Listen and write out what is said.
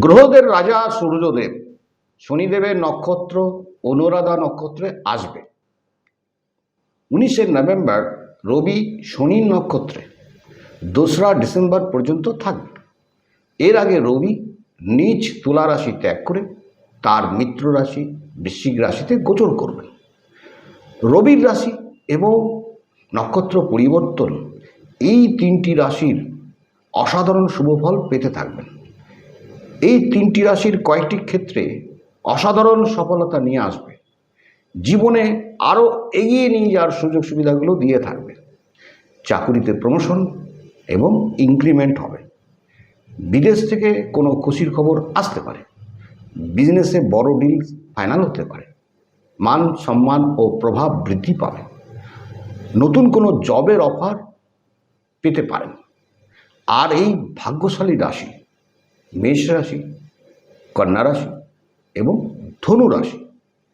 গ্রহদের রাজা সূর্যদেব, শনিদেবের নক্ষত্র, অনুরাধা নক্ষত্রে আসবে। উনিশে নভেম্বর, রবি শনির নক্ষত্রে, দোসরা ডিসেম্বর পর্যন্ত থাকবে। এর আগে রবি নিজ তুলা রাশি ত্যাগ করে তার মিত্র রাশি, বৃশ্চিক রাশিতে গোচর করবেন। রবির রাশি এবং নক্ষত্র পরিবর্তন এই তিনটি রাশির অসাধারণ শুভফল পেতে থাকবেন। এই তিনটি রাশির কয়েকটি ক্ষেত্রে অসাধারণ সফলতা নিয়ে আসবে। জীবনে আরও এগিয়ে নিয়ে যাওয়ার সুযোগ সুবিধাগুলো দিয়ে থাকবে। চাকুরিতে প্রমোশন এবং ইনক্রিমেন্ট হবে। বিদেশ থেকে কোনো খুশির খবর আসতে পারে। বিজনেসে বড় ডিল ফাইনাল হতে পারে। মান সম্মান ও প্রভাব বৃদ্ধি পাবে। নতুন কোনো জবের অফার পেতে পারেন। আর এই ভাগ্যশালী রাশি মেষ রাশি কন্যা রাশি এবং ধনু রাশি।